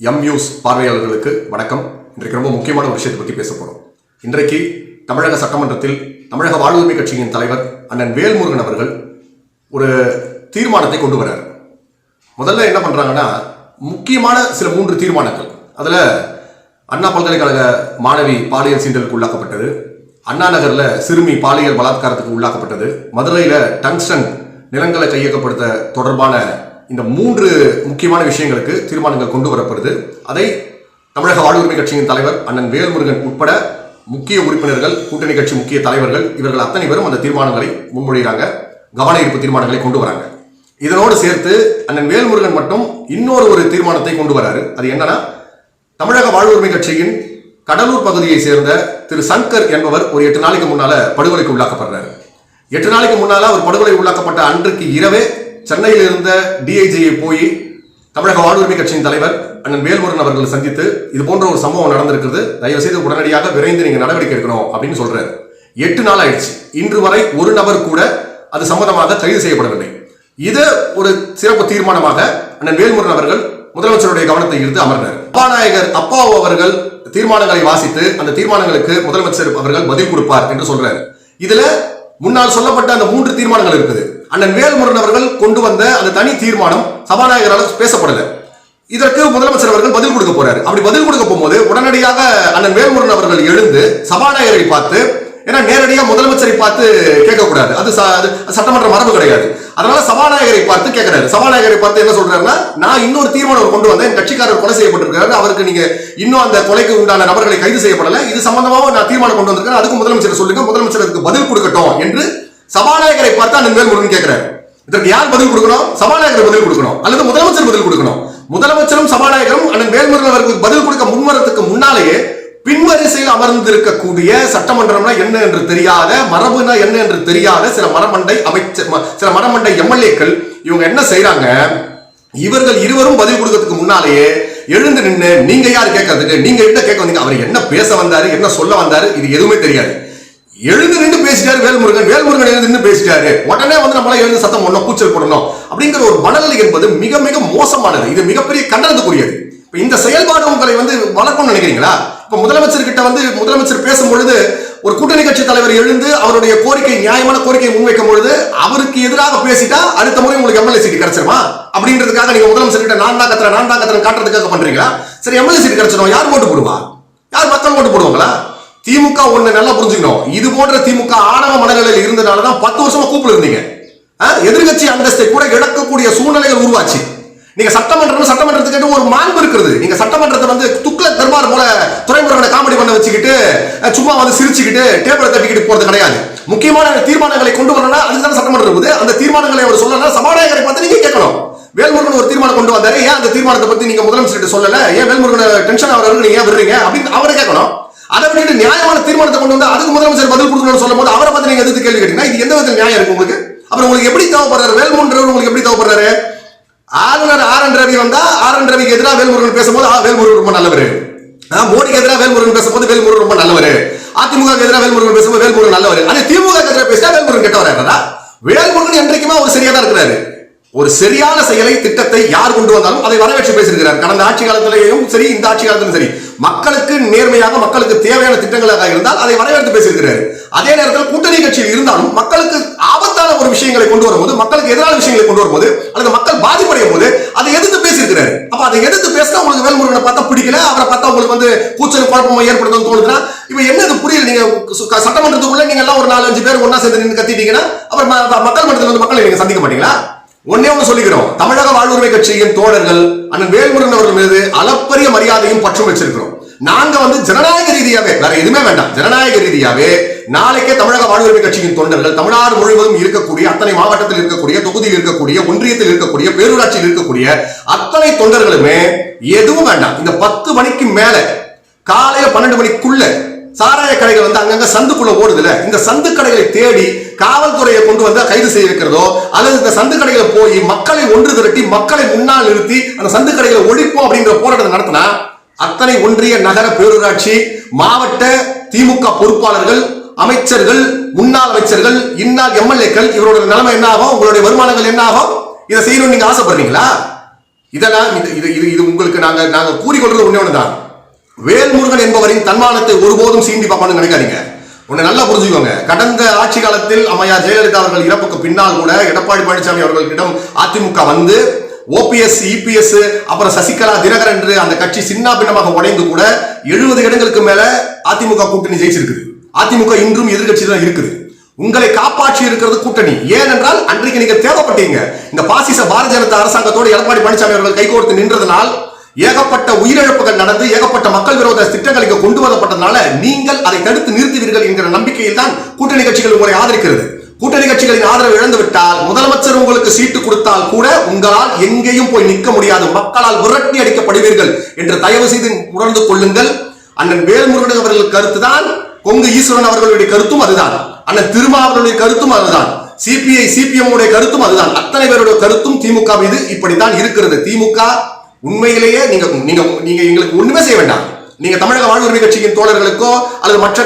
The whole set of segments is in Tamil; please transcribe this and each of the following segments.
எம் நியூஸ் பார்வையாளர்களுக்கு வணக்கம். இன்றைக்கு ரொம்ப முக்கியமான ஒரு விஷயத்தை பற்றி பேச போகிறோம் இன்றைக்கு தமிழக சட்டமன்றத்தில் தமிழக வாழ்வுரிமை கட்சியின் தலைவர் அண்ணன் வேல்முருகன் அவர்கள் ஒரு தீர்மானத்தை கொண்டு வரார் முதல்ல என்ன பண்ணுறாங்கன்னா முக்கியமான சில மூன்று தீர்மானங்கள். அதில் அண்ணா பல்கலைக்கழக மாணவி பாலியல் சீண்டலுக்கு உள்ளாக்கப்பட்டது அண்ணா நகரில் சிறுமி பாலியல் பலாத்காரத்துக்கு உள்ளாக்கப்பட்டது மதுரையில் டங்ஸ்டன் நிலங்களை கையகப்படுத்த தொடர்பான இந்த மூன்று முக்கியமான விஷயங்களுக்கு தீர்மானங்கள் கொண்டு வரப்படுது. அதை தமிழக வாழ்வுரிமை கட்சியின் தலைவர் அண்ணன் வேல்முருகன் உட்பட முக்கிய உறுப்பினர்கள் கூட்டணி கட்சி முக்கிய தலைவர்கள் இவர்கள் அத்தனை பேரும் அந்த தீர்மானங்களை முன்மொழிகிறாங்க. கவன ஈர்ப்பு தீர்மானங்களை கொண்டு வராங்க. இதனோடு சேர்த்து அண்ணன் வேல்முருகன் மட்டும் இன்னொரு ஒரு தீர்மானத்தை கொண்டு வராரு. அது என்னன்னா தமிழக வாழ்வுரிமை கட்சியின் கடலூர் பகுதியை சேர்ந்த திரு சங்கர் என்பவர் ஒரு எட்டு நாளைக்கு முன்னால படுகொலைக்கு உள்ளாக்கப்படுறாரு. எட்டு நாளைக்கு முன்னால அவர் படுகொலை உள்ளாக்கப்பட்ட அன்றைக்கு இரவே சென்னையில் இருந்த டிஐஜியை போய் தமிழக வாழ்வுரிமை கட்சியின் தலைவர் அண்ணன் வேல்முருகன் அவர்களை சந்தித்து இது போன்ற ஒரு சம்பவம் நடந்திருக்கிறது. தயவு செய்து உடனடியாக விரைந்து நீங்க நடவடிக்கை எடுக்கணும் அப்படின்னு சொல்றாரு. எட்டு நாள் ஆயிடுச்சு. இன்று வரை ஒரு நபர் கூட அது சம்பந்தமாக கைது செய்யப்படவில்லை. இது ஒரு சிறப்பு தீர்மானமாக அண்ணன் வேல்முருகன் அவர்கள் முதலமைச்சருடைய கவனத்தை ஈர்த்து அமர்ந்தார். சபாநாயகர் அப்பாவு அவர்கள் தீர்மானங்களை வாசித்து அந்த தீர்மானங்களுக்கு முதலமைச்சர் அவர்கள் பதில் கொடுப்பார் என்று சொல்றாரு. இதுல முன்னால் சொல்லப்பட்ட அந்த மூன்று தீர்மானங்கள் இருக்குது. அண்ணன் வேல்முருகன் அவர்கள் கொண்டு வந்த அந்த தனி தீர்மானம் சபாநாயகரால் பேசப்படல. இதற்கு முதலமைச்சர் அவர்கள் பதில் கொடுக்க போறாரு. அப்படி பதில் கொடுக்க போகும்போது உடனடியாக அண்ணன் வேல்முருகன் அவர்கள் எழுந்து சபாநாயகரை பார்த்து ஏன்னா நேரடியாக முதலமைச்சரை பார்த்து கேட்கக்கூடாது. அது ச- அது சட்டமன்ற மரபு கிடையாது. அதனால சபாநாயகரை பார்த்து கேட்கிறாரு. சபாநாயகரை பார்த்து என்ன சொல்றாருன்னா நான் இன்னொரு தீர்மானம் கொண்டு வந்தேன். என் கட்சிக்காரர் கொலை செய்யப்பட்டிருக்காரு அவருக்கு நீங்க இன்னும் அந்த கொலைக்கு உண்டான நபர்களை கைது செய்யப்படல. இது சம்பந்தமாக நான் தீர்மானம் கொண்டு வந்திருக்கேன். அதுக்கு முதலமைச்சர் சொல்லுங்க. முதலமைச்சருக்கு பதில் கொடுக்கட்டும் என்று சபாநாயகரை பார்த்தா அண்ணன் முருகன் கேட்கிறாரு. இதற்கு யார் பதில் கொடுக்கணும்? சபாநாயகர் பதில் கொடுக்கணும். அல்லது முதலமைச்சர் பதில் கொடுக்கணும். முதலமைச்சரும் சபாநாயகரும் அண்ணன் வேல்முருகன் அவர்களுக்கு பதில் கொடுக்க முன்வரத்துக்கு முன்னாலேயே பின்வரிசையில் அமர்ந்திருக்கக்கூடிய சட்டமன்றம்னா என்ன என்று தெரியாத மரபுனா என்ன என்று தெரியாத சில மரமண்டை அமைச்சர் ம- சில மரமண்டை எம்எல்ஏக்கள் இவங்க என்ன செய்யறாங்க இவர்கள் இருவரும் பதில் கொடுக்கறதுக்கு முன்னாலேயே எழுந்து நின்று நீங்க யார்? கேட்கறதுக்கு நீங்க என்ன கேட்க வந்தீங்க? அவர் என்ன பேச வந்தாரு என்ன சொல்ல வந்தாரு இது எதுவுமே தெரியாது. எழுந்து நின்று பேசிட்டாரு வேல்முருகன். வேல்முருகன் எழுந்து நின்று பேசிட்டாரு. உடனே வந்து நம்மளால எழுந்து சத்தம் பண்ணணும் கூச்சல் போடணும் அப்படிங்கிற ஒரு மனநிலை என்பது மிக மிக மோசமானது. இது மிகப்பெரிய கண்டனத்துக்குரியது. இப்போ இந்த செயல்பாடு உங்களை வந்து வளர்க்கணும்னு நினைக்கிறீங்களா? இப்ப முதலமைச்சர் கிட்ட வந்து முதலமைச்சர் பேசும் பொழுது ஒரு கூட்டணி கட்சி தலைவர் எழுந்து அவருடைய கோரிக்கை நியாயமான கோரிக்கையை முன்வைக்கும் பொழுது அவருக்கு எதிராக பேசிட்டா அடுத்த முறை உங்களுக்கு எம்எல்ஏ சீட் கிடைச்சிருமா? அப்படின்றதுக்காக நீங்க முதலமைச்சர் கிட்ட நான் தான் நான் காட்டுறதுக்காக பண்றீங்களா? சரி எம்எல்ஏ சீட் கிடைச்சிடும். யார் ஓட்டு போடுவா? யார் மக்கள் ஓட்டு போடுவாங்களா? திமுக ஒண்ணு நல்லா புரிஞ்சுக்கணும். இது போன்ற திமுக ஆணவ மனநிலையில் இருந்தனால தான் பத்து வருஷமா கூப்பிட்டு இருந்தீங்க. ஆ, எதிர்க்கட்சி அந்தஸ்தை கூட இழக்கக்கூடிய சூழ்நிலைகள் உருவாச்சு. நீங்க சட்டமன்றம் சட்டமன்றத்துக்கு ஒரு மாண்பு இருக்கிறது நீங்க சட்டமன்றத்தை வந்து துக்ள தர்பார் போல துறைமுறைகளை காமெடி பண்ண வச்சுக்கிட்டு சும்மா வந்து சிரிச்சுக்கிட்டு டேபிளை தட்டிக்கிட்டு போறது கிடையாது. முக்கியமான தீர்மானங்களை கொண்டு வரணும்னா அதுதான் சட்டமன்றம் இருக்குது. அந்த தீர்மானங்களை அவர் சொல்லலாம் சபாநாயகரை பார்த்து நீங்க கேட்கணும். வேல்முருகன் ஒரு தீர்மானம் கொண்டு வந்தாரு. ஏன் அந்த தீர்மானத்தை பத்தி நீங்க முதலமைச்சர்கிட்ட சொல்லல? ஏன் வேல்முருகன் டென்ஷன் ஆகிறவங்க நீங்க ஏன் விடுறீங்க? அப்படின்னு அவரை கேட்கணும். அதை விட்டுட்டு நியாயமான தீர்மானத்தை கொண்டு வந்து அதுக்கு முதலமைச்சர் பதில் கொடுக்கணும்னு சொல்லும் போது அவரை பார்த்து நீங்க எதிர்த்து கேள்வி கேட்டீங்கன்னா இது எந்த விதத்தில் நியாயம் இருக்கு உங்களுக்கு? அப்புறம் உங்களுக்கு எப்படி தேவைப்படுறாரு? வேல்முருகன் உங்களுக்கு எப்படி தேவைப்படுறாரு? ஆளுநர் ஆர் என் ரவி வந்தா ஆர் என் ரவிக்கு எதிராக வேல்முருகன் பேசும்போது வேல்முருகன் ரொம்ப நல்லவர். மோடிக்கு எதிராக வேல்முருகன் பேசும்போது வேல்முருகன் ரொம்ப நல்லவர். அதிமுக எதிராக வேல்முருகன் பேசும்போது வேல்முருகன் நல்லவர். அதே திமுக எதிராக பேசினா வேல்முருகன் கெட்டவரா வேல்முருகன் என்றைக்குமே அவர் சரியா தான் இருக்கிறாரு. ஒரு சரியான செயலை திட்டத்தை யார் கொண்டு வந்தாலும் அதை வரவேற்று பேசியிருக்கிறார். கடந்த ஆட்சி காலத்திலேயும் சரி இந்த ஆட்சி காலத்திலும் சரி மக்களுக்கு நேர்மையாக மக்களுக்கு தேவையான திட்டங்களாக இருந்தால் அதை வரவேற்று பேசியிருக்கிறார். அதே நேரத்தில் கூட்டணி கட்சியில் இருந்தாலும் மக்களுக்கு ஆபத்தான ஒரு விஷயங்களை கொண்டு வரும்போது மக்களுக்கு எதிரான விஷயங்களை கொண்டு வரும்போது அல்லது மக்கள் பாதிப்படையும் போது அதை எதிர்த்து பேசியிருக்கிறாரு. அப்ப அதை எதிர்த்து பேசினா உங்களுக்கு வேல்முருகனை பார்த்தா பிடிக்கல அவரை பார்த்தா உங்களுக்கு வந்து கூச்சல் குழப்பமா ஏற்படுத்தும் தோணுதுன்னா இப்ப என்ன இது புரியல? நீங்க சட்டமன்றத்துக்குள்ள நீங்க எல்லாம் ஒரு நாலு அஞ்சு பேர் ஒன்னா சேர்ந்து நின்று கத்திட்டீங்கன்னா அப்புறம் ம- மக்கள் மன்றத்தில் வந்து மக்களை நீங்க சந்திக்க மாட்டீங்களா? ஒன்னே ஒண்ணு சொல்லிக்கிறோம். தமிழக வாழ்வுரிமை கட்சியின் தோழர்கள் அண்ணன் வேல்முருகன் அவர்கள் மீது அளப்பரிய மரியாதையும் பற்றும் வச்சிருக்கிறோம். நாங்க வந்து ஜனநாயக ரீதியாவே வேற எதுவுமே வேண்டாம். ஜனநாயக ரீதியாவே நாளைக்கே தமிழக வாழ்வுரிமை கட்சியின் தொண்டர்கள் தமிழ்நாடு முழுவதும் இருக்கக்கூடிய அத்தனை மாவட்டத்தில் இருக்கக்கூடிய தொகுதியில் இருக்கக்கூடிய ஒன்றியத்தில் இருக்கக்கூடிய பேரூராட்சியில் இருக்கக்கூடிய அத்தனை தொண்டர்களுமே எதுவும் வேண்டாம். இந்த பத்து மணிக்கு மேல காலையில பன்னெண்டு மணிக்குள்ள சாராய கடைகள் வந்து அங்கங்க சந்துக்குள்ள ஓடுதுல. இந்த சந்து கடைகளை தேடி காவல்துறையை கொண்டு வந்து கைது செய்ய வைக்கிறதோ அல்லது இந்த சந்து கடைகளை போய் மக்களை ஒன்று திரட்டி மக்களை முன்னால் நிறுத்தி அந்த சந்து கடைகளை ஒழிப்போம் அப்படிங்கிற போராட்டத்தை நடத்தினா அத்தனை ஒன்றிய நகர பேரூராட்சி மாவட்ட திமுக பொறுப்பாளர்கள் அமைச்சர்கள் முன்னாள் அமைச்சர்கள் இன்னால் எம்எல்ஏக்கள் இவரோட நிலைமை என்ன ஆகும்? உங்களுடைய வருமானங்கள் என்ன ஆகும்? இதை செய்யணும்னு நீங்க ஆசைப்படுறீங்களா? இதெல்லாம் இது இது இது இது உங்களுக்கு நாங்கள் நாங்கள் கூறிக்கொள்றது உண்மையான தான் வேல்முருகன் என்பவரின் தன்மானத்தை ஒருபோதும் சீண்டி பார்ப்பான்னு நினைக்காதீங்க. உன்னை நல்லா புரிஞ்சுக்கோங்க. கடந்த ஆட்சி காலத்தில் அம்மையார் ஜெயலலிதா அவர்கள் இறப்புக்கு பின்னால் கூட எடப்பாடி பழனிசாமி அவர்களிடம் அதிமுக வந்து ஓபிஎஸ் இபிஎஸ் அப்புறம் சசிகலா தினகரன் என்று அந்த கட்சி சின்ன பின்னமாக உடைந்து கூட எழுபது இடங்களுக்கு மேல அதிமுக கூட்டணி ஜெயிச்சிருக்குது. அதிமுக இன்றும் எதிர்க்கட்சி தான் இருக்குது. உங்களை காப்பாற்றி இருக்கிறது கூட்டணி. ஏனென்றால் அன்றைக்கு நீங்க தேவைப்பட்டீங்க. இந்த பாசிச பாரதிய ஜனதா அரசாங்கத்தோடு எடப்பாடி பழனிசாமி அவர்கள் கைகோர்த்து நின்றதனால் ஏகப்பட்ட உயிரிழப்புகள் நடந்து ஏகப்பட்ட மக்கள் விரோத திட்டங்களுக்கு கொண்டு வரப்பட்டதுனால நீங்கள் அதை தடுத்து நிறுத்துவீர்கள் என்கிற நம்பிக்கையில் தான் கூட்டணி கட்சிகள் உங்களை ஆதரிக்கிறது. கூட்டணி கட்சிகளின் ஆதரவு இழந்து விட்டால் முதலமைச்சர் உங்களுக்கு சீட்டு கொடுத்தால் கூட உங்களால் எங்கேயும் போய் நிற்க முடியாது. மக்களால் விரட்டி அடிக்கப்படுவீர்கள் என்று தயவு செய்து உணர்ந்து கொள்ளுங்கள். அண்ணன் வேல்முருகன் அவர்கள் கருத்துதான் கொங்கு ஈஸ்வரன் அவர்களுடைய கருத்தும் அதுதான். அண்ணன் திருமாவர்களுடைய கருத்தும் அதுதான். சிபிஐ சிபிஎம் உடைய கருத்தும் அதுதான். அத்தனை பேருடைய கருத்தும் திமுக மீது இப்படித்தான் இருக்கிறது. திமுக உண்மையிலேயே நீங்க நீங்க நீங்க எங்களுக்கு ஒண்ணுமே செய்ய வேண்டாம். நீங்க தமிழக வாழ்வுரிமை கட்சியின் தோழர்களுக்கோ அல்லது மற்ற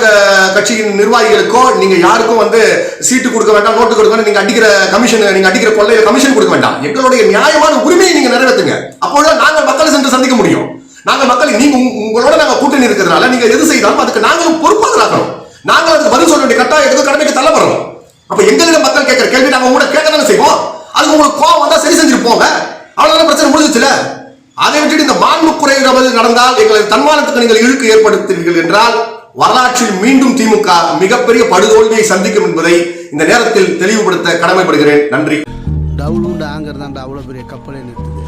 கட்சியின் நிர்வாகிகளுக்கோ நீங்க யாருக்கும் வந்து சீட்டு கொடுக்க வேண்டாம் நோட்டு கொடுக்க வேண்டாம் நீங்க அடிக்கிற கமிஷன் நீங்க அடிக்கிற கொள்ளையில கமிஷன் கொடுக்க வேண்டாம். எங்களுடைய நியாயமான உரிமையை நீங்க நிறைவேற்றுங்க அப்பொழுது நாங்கள் மக்களை சென்று சந்திக்க முடியும். நாங்கள் மக்களை நீங்க உங்களோட நாங்க கூட்டணி இருக்கிறதுனால நீங்க எது செய்தாலும் அதுக்கு நாங்களும் பொறுப்பாளராகணும் நாங்கள் அதுக்கு பதில் சொல்ல வேண்டிய கட்டாயத்துக்கு கடமைக்கு தள்ளப்படுறோம் அப்ப எங்களிடம் மக்கள் கேட்கிற கேள்வி நாங்க உங்களை கேட்க தானே செய்வோம்? அதுக்கு உங்களுக்கு கோவம் வந்தா சரி செஞ்சுட்டு போங்க அவ்வளவுதான பிரச்சனை முடிஞ்சிச்சுல? அதை விட்டுட்டு இந்த மாண்பு குறைகிறது நடந்தால் எங்களது தன்மானத்துக்கு நீங்கள் இழுக்கு ஏற்படுத்துவீர்கள் என்றால் வரலாற்றில் மீண்டும் திமுக மிகப்பெரிய படுதோல்வியை சந்திக்கும் என்பதை இந்த நேரத்தில் தெளிவுபடுத்த கடமைப்படுகிறேன். நன்றி. டவுலுண்டு ஆங்கர் தான் அவ்வளோ பெரிய கப்பலை நிறுத்துது.